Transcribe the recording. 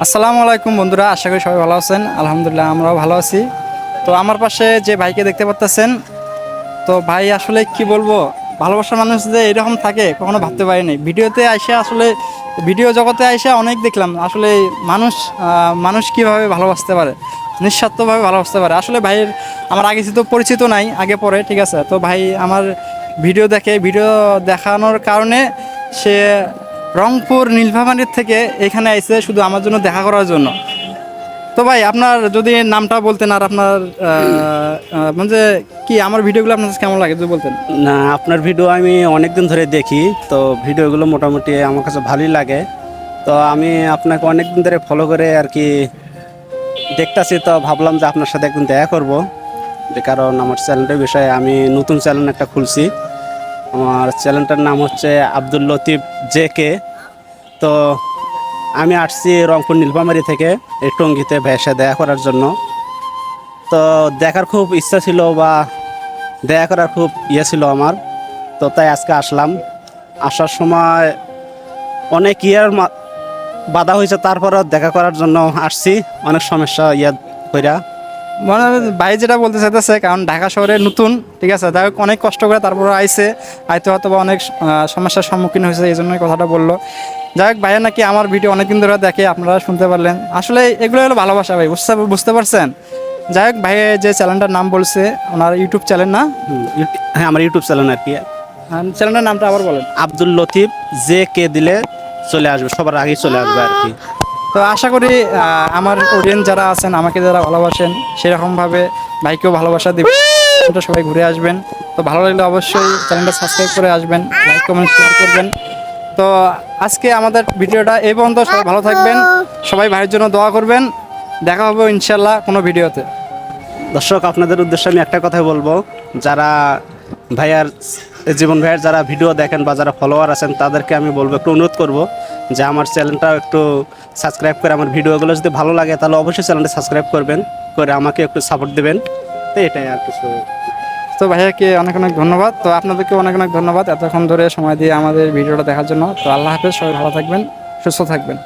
আসসালামু আলাইকুম বন্ধুরা, আশা করি সবাই ভালো আছেন। আলহামদুলিল্লাহ, আমরাও ভালো আছি। তো আমার পাশে যে ভাইকে দেখতে পাচ্ছেন তো ভাই আসলে কি বলব, ভালোবাসার মানুষ যে এরকম থাকে, কখনো ভাবতে পারিনি ভিডিওতে আইসা আসলে, ভিডিও জগতে আইসা অনেক দেখলাম, আসলে মানুষ মানুষ কীভাবে ভালোবাসতে পারে, নিঃস্বার্থভাবে ভালোবাসতে পারে। আসলে ভাইয়ের, আমার আগে তো পরিচিত নাই, আগে পরে, ঠিক আছে? তো ভাই আমার ভিডিও দেখে, ভিডিও দেখানোর কারণে সে রংপুর নীলফামারীর থেকে এখানে আইসে শুধু আমার জন্য দেখা করার জন্য। তো ভাই, আপনার যদি নামটা বলতেন আর আপনার মানে কি আমার ভিডিওগুলো আপনার কেমন লাগে যদি বলতেন? না, আপনার ভিডিও আমি অনেক দিন ধরে দেখি, তো ভিডিওগুলো মোটামুটি আমার কাছে ভালোই লাগে। তো আমি আপনাকে অনেক দিন ধরে ফলো করে আর কি দেখতাছি, তো ভাবলাম যে আপনার সাথে একদিন দেখা করব। যে কারণ আমার চ্যানেলটার বিষয়ে আমি নতুন চ্যানেল একটা খুলছি। আমার চ্যানেলটার নাম হচ্ছে আব্দুল লতিফ জে কে তো আমি আসছি রংপুর নীলফামারি থেকে এই টঙ্গিতে সাথে দেখা করার জন্য। তো দেখার খুব ইচ্ছা ছিল বা দেখা করার খুব ইয়ে ছিল আমার। তো তাই আজকে আসলাম। আসার সময় অনেক ইয়ার বাধা হয়েছে, তারপরও দেখা করার জন্য আসছি। অনেক সমস্যা ইয়া কইরা। মানে ভাই যেটা বলতে চাইতেছে কারণ ঢাকা শহরে নতুন ঠিক আছে? তাই অনেক কষ্ট করে তারপরে আইসে আইতে হয়তো বা অনেক সমস্যার সম্মুখীন হয়েছে এই জন্যই কথাটা বলল। যাই হোক ভাইয়া নাকি আমার ভিডিও অনেকদিন ধরে দেখে আপনারা শুনতে পারলেন। আসলে এগুলো হলো ভালোবাসা ভাই বুঝতে বুঝতে পারছেন? যাই হোক ভাইয়ের যে চ্যানেলটার নাম বলছে ওনার ইউটিউব চ্যানেল না? হ্যাঁ আমার ইউটিউব চ্যানেল আর কি। চ্যানেলটার নামটা আবার বলেন। আব্দুল লতিফ যে কে দিলে চলে আসবে সবার আগেই চলে আসবে আর কি। তো আশা করি আমার অডিয়েন্স যারা আছেন আমাকে যারা ভালোবাসেন সেরকমভাবে ভাইকেও ভালোবাসা দিবেন। সবাই ঘুরে আসবেন। তো ভালো লাগলে অবশ্যই চ্যানেলটা সাবস্ক্রাইব করে আসবেন লাইক কমেন্ট শেয়ার করবেন। তো আজকে আমাদের ভিডিওটা এই পর্যন্ত সবাই ভালো থাকবেন। সবাই ভাইয়ের জন্য দোয়া করবেন। দেখা হবে ইনশাল্লাহ কোনো ভিডিওতে। দর্শক আপনাদের উদ্দেশ্যে আমি একটা কথাই বলব। যারা ভাইয়ার জীবন ভাইয়ার যারা ভিডিও দেখেন বা যারা ফলোয়ার আছেন, তাদেরকে আমি বলব, একটু অনুরোধ করব যে আমার চ্যানেলটা একটু সাবস্ক্রাইব করে আমার ভিডিওগুলো যদি ভালো লাগে, তাহলে অবশ্যই চ্যানেলটা সাবস্ক্রাইব করবেন, করে আমাকে একটু সাপোর্ট দেবেন। তো এটাই আর কিছু। তো ভাইয়াকে অনেক অনেক ধন্যবাদ। তো আপনাদেরকে অনেক অনেক ধন্যবাদ এতক্ষণ ধরে সময় দিয়ে আমাদের ভিডিওটা দেখার জন্য। তো আল্লাহ হাফেজ, সবাই ভালো থাকবেন, সুস্থ থাকবেন।